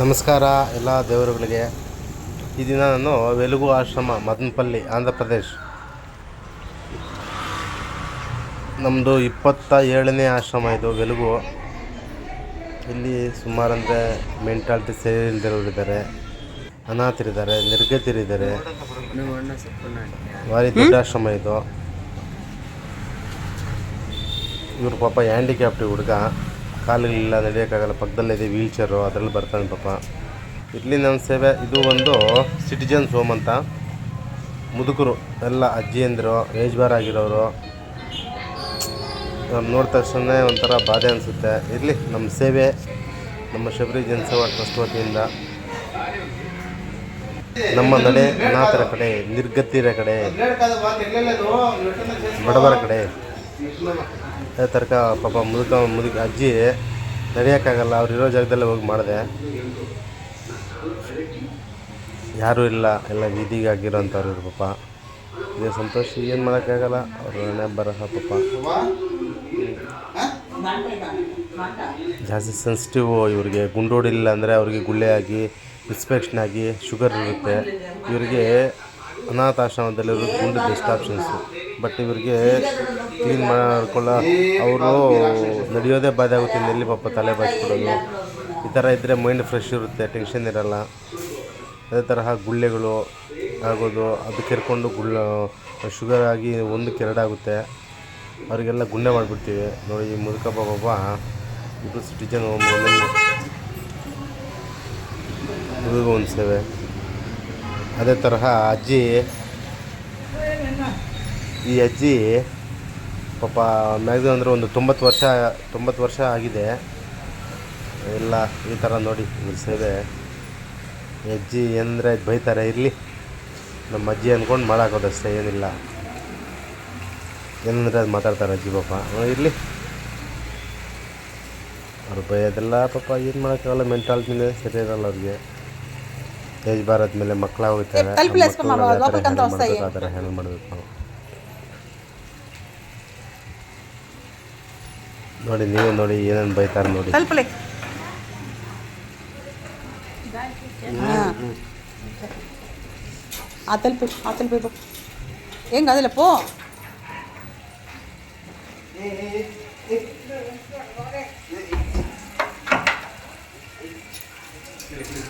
ನಮಸ್ಕಾರ ಎಲ್ಲ ದೇವರುಗಳಿಗೆ. ಈ ದಿನ ನಾನು ವೆಲುಗು ಆಶ್ರಮ, ಮದನಪಲ್ಲಿ, ಆಂಧ್ರ ಪ್ರದೇಶ್. ನಮ್ಮದು ಇಪ್ಪತ್ತ ಏಳನೇ ಆಶ್ರಮ ಇದು, ವೆಲುಗು. ಇಲ್ಲಿ ಸುಮಾರಂದರೆ ಮೆಂಟಾಲಿಟಿ ಸೇರಿ ಇಲ್ದಿರೋರಿದ್ದಾರೆ ಅನಾಥರಿದ್ದಾರೆ, ನಿರ್ಗತಿರಿದ್ದಾರೆ. ಭಾರಿ ದೊಡ್ಡ ಆಶ್ರಮ ಇದು. ಇವ್ರ ಪಾಪ ಹ್ಯಾಂಡಿಕ್ಯಾಪ್ಟಿ ಹುಡುಗ. ಕಾಲುಗಳಿಲ್ಲ ನಡೆಯೋಕ್ಕಾಗಲ್ಲ ಪಕ್ಕದಲ್ಲಿದೆ ವೀಲ್ ಚೇರು ಅದರಲ್ಲಿ ಬರ್ತಾನೆ ಪಾಪ. ಇಲ್ಲಿ ನಮ್ಮ ಸೇವೆ, ಇದು ಒಂದು ಸಿಟಿಜನ್ಸ್ ಹೋಮ್ ಅಂತ. ಮುದುಕರು, ಎಲ್ಲ ಅಜ್ಜಿಯಂದಿರು ಏಜ್ ಬಾರ್ ಆಗಿರೋರು ನೋಡಿದ ತಕ್ಷಣ ಒಂಥರ ಬಾಧೆ ಅನಿಸುತ್ತೆ. ಇರಲಿ ನಮ್ಮ ಸೇವೆ, ನಮ್ಮ ಶಬರಿ ಜನಸೇವಾ ಟ್ರಸ್ಟ್ ವತಿಯಿಂದ. ನಮ್ಮ ನಡೆ, ಅನಾಥರ ಕಡೆ, ನಿರ್ಗತಿರ ಕಡೆ, ಬಡವರ ಕಡೆ. ಅದೇ ತರ್ಕ ಪಾಪ ಮುದುಕ ಮುದುಕ ಅಜ್ಜಿ ನಡೆಯೋಕ್ಕಾಗಲ್ಲ, ಅವ್ರು ಇರೋ ಜಾಗದಲ್ಲೇ ಹೋಗಿ ಮಾಡಿದೆ. ಯಾರೂ ಇಲ್ಲ, ಎಲ್ಲ ಬೀದಿಗೆ ಆಗಿರೋಂಥವ್ರು ಇವ್ರು ಪಾಪ. ಇದೇ ಸಂತೋಷ, ಏನು ಮಾಡೋಕ್ಕಾಗಲ್ಲ, ಅವ್ರ ಮನೆ ಬರಹ ಪಾಪ. ಜಾಸ್ತಿ ಸೆನ್ಸಿಟಿವ್ ಇವ್ರಿಗೆ, ಗುಂಡೋಡಿಲ್ಲ ಅಂದರೆ ಅವ್ರಿಗೆ ಗುಳ್ಳೆ ಆಗಿ ಇನ್ಸ್ಪೆಕ್ಷನ್ ಆಗಿ ಶುಗರ್ ಇರುತ್ತೆ. ಇವರಿಗೆ ಅನಾಥಾಶ್ರಮದಲ್ಲಿರೋದು ಗುಂಡು ಬೆಸ್ಟ್ ಆಪ್ಷನ್ಸು. ಬಟ್ ಇವರಿಗೆ ಕ್ಲೀನ್ ಮಾಡ್ಕೊಳ್ಳ ಅವರು ನಡೆಯೋದೇ ಬಾಧೆ ಆಗುತ್ತೆ. ನೆಲ್ಲಿ ಪಾಪ ತಲೆ ಬಾಚ್ಬಿಡೋದು ಈ ಥರ ಇದ್ದರೆ ಮೈಂಡ್ ಫ್ರೆಶ್ ಇರುತ್ತೆ, ಟೆನ್ಷನ್ ಇರಲ್ಲ. ಅದೇ ತರಹ ಗುಳ್ಳೆಗಳು ಆಗೋದು ಅದು ಕೆರ್ಕೊಂಡು ಗುಳ್ಳ, ಶುಗರ್ ಆಗಿ ಒಂದು ಕೆರಡಾಗುತ್ತೆ ಅವರಿಗೆಲ್ಲ ಗುಂಡೆ ಮಾಡಿಬಿಡ್ತೀವಿ. ನೋಡಿ, ಈ ಮುದುಕ ಬಾಬಾಬ ಇಬ್ಬರು ಸಿಟಿಜನ್ ಹೋಮ್ ಒಂದು ಸೇವೆ. ಅದೇ ತರಹ ಅಜ್ಜಿ, ಈ ಅಜ್ಜಿ ಪಾಪ ಮ್ಯಾಕ್ಸಿಮಮ್ ಅಂದರೆ ಒಂದು ತೊಂಬತ್ತು ವರ್ಷ ತೊಂಬತ್ತು ವರ್ಷ ಆಗಿದೆ. ಎಲ್ಲ ಈ ಥರ ನೋಡಿ ಸೇವೆ ಅಜ್ಜಿ ಏನಂದರೆ ಬೈತಾರೆ, ಇರಲಿ. ನಮ್ಮ ಅಜ್ಜಿ ಅಂದ್ಕೊಂಡು ಮಾಡಾಕೋದಷ್ಟೇ ಏನಿಲ್ಲ. ಏನಂದರೆ ಅದು ಮಾತಾಡ್ತಾರೆ ಅಜ್ಜಿ ಪಾಪ. ಇರಲಿ. ಅವ್ರು ಬೈಯೋದೆಲ್ಲ ಪಾಪ ಏನು ಮಾಡೋಕ್ಕಾಗಲ್ಲ ಮೆಂಟಾಲಿಟಿನೇ ಸರಿ ಇರಲ್ಲ ಅವ್ರಿಗೆ. ಏಜ್ ಮೇಲೆ ಮಕ್ಕಳು ಹೋಗ್ತಾರೆ ಥರ ಹ್ಯಾಂಡಲ್ ಮಾಡಬೇಕು ನೋಡಿ ನೀವೇ ನೋಡಿ ಏನೇನು ಬೈತಾರೆ ನೋಡಿ ತಲುಪಲಿ ಆ ತಲುಪು ಆ ತಲುಪು ಹೆಂಗೆ ಅದಿಲ್ಲ ಪೋ ಏ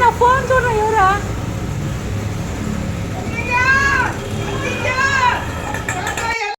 నా ఫోన్ చూడ ఎవరా